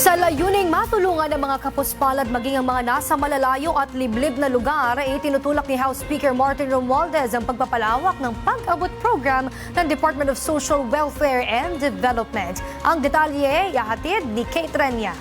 Sa layuning matulungan ng mga kapuspalad maging ang mga nasa malalayo at liblib na lugar, ay tinutulak ni House Speaker Martin Romualdez ang pagpapalawak ng pag-abot program ng Department of Social Welfare and Development. Ang detalye, yahatid ni Kate Renya.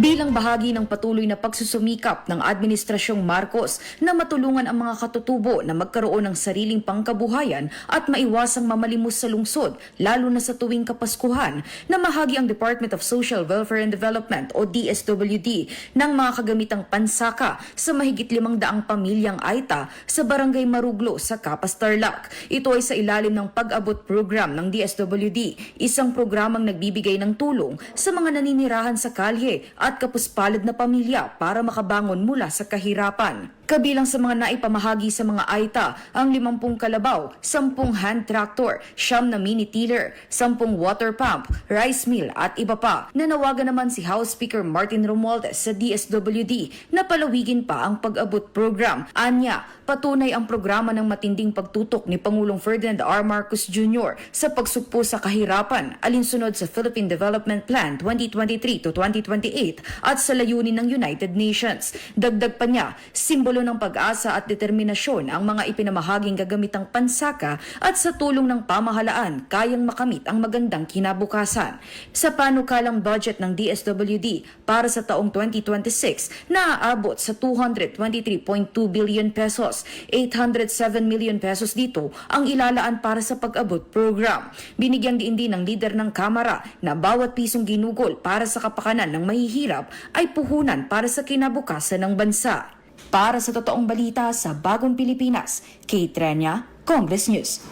Bilang bahagi ng patuloy na pagsusumikap ng Administrasyong Marcos na matulungan ang mga katutubo na magkaroon ng sariling pangkabuhayan at maiwasang mamalimos sa lungsod, lalo na sa tuwing Kapaskuhan, na mahagi ang Department of Social Welfare and Development o DSWD ng mga kagamitang pansaka sa mahigit limang daang pamilyang Aita sa Barangay Maruglo sa Kapas Tarlac. Ito ay sa ilalim ng pag-abot program ng DSWD, isang programang nagbibigay ng tulong sa mga naninirahan sa kalye at kapuspalad na pamilya para makabangon mula sa kahirapan. Kabilang sa mga naipamahagi sa mga AITA ang 50 kalabaw, 10 hand tractor, siyam na mini tiller, 10 water pump, rice mill at iba pa. Nanawagan naman si House Speaker Martin Romualdez sa DSWD na palawigin pa ang pag-abot program. Anya, patunay ang programa ng matinding pagtutok ni Pangulong Ferdinand R. Marcos Jr. sa pagsugpo sa kahirapan alinsunod sa Philippine Development Plan 2023 to 2028 at sa layunin ng United Nations. Dagdag pa niya, simbolo ng pag-asa at determinasyon ang mga ipinamahaging gagamitang pansaka at sa tulong ng pamahalaan kayang makamit ang magandang kinabukasan. Sa panukalang budget ng DSWD para sa taong 2026 na aabot sa 223.2 billion pesos, 807 million pesos dito ang ilalaan para sa pag-abot program. Binigyang diin din ng lider ng Kamara na bawat pisong ginugol para sa kapakanan ng mahihirap ay puhunan para sa kinabukasan ng bansa. Para sa totoong balita sa Bagong Pilipinas, Kate Trenya, Congress News.